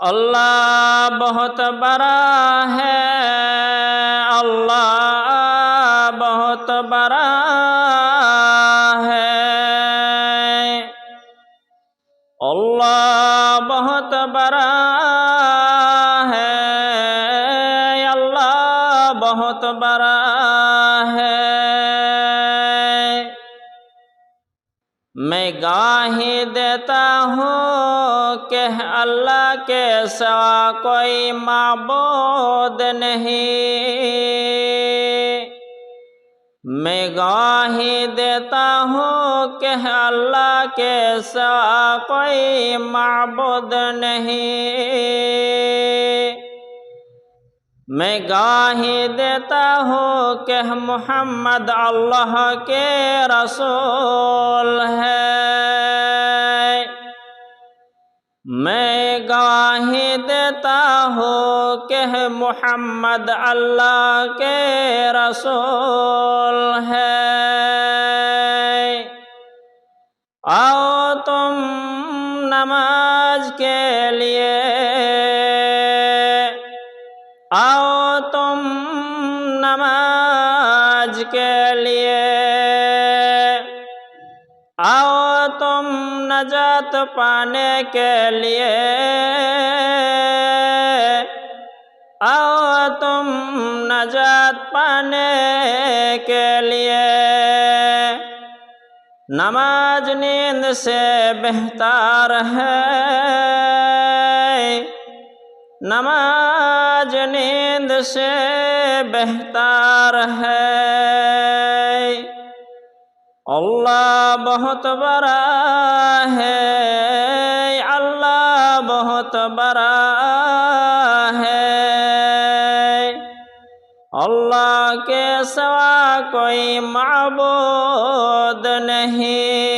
اللہ بہت بڑا ہے اللہ بہت بڑا ہے اللہ بہت بڑا ہے اللہ بہت بڑا ہے میں گاہی دیتا ہوں کہ اللہ کے سوا کوئی معبود نہیں۔ میں گاہی دیتا ہوں کہ اللہ کے سوا کوئی معبود نہیں۔ میں گاہی دیتا ہوں کہ محمد اللہ کے رسول ہے۔ میں گواہی دیتا ہوں کہ محمد اللہ کے رسول ہے آؤ تم نماز کے لیے۔ آؤ تم نماز کے لیے۔ آؤ تم نجات پانے کے لیے۔ آؤ تم نجات پانے کے لیے۔ نماز نیند سے بہتر ہے۔ نماز نیند سے بہتر ہے۔ اللہ بہت بڑا ہے اللہ بہت بڑا ہے اللہ کے سوا کوئی معبود نہیں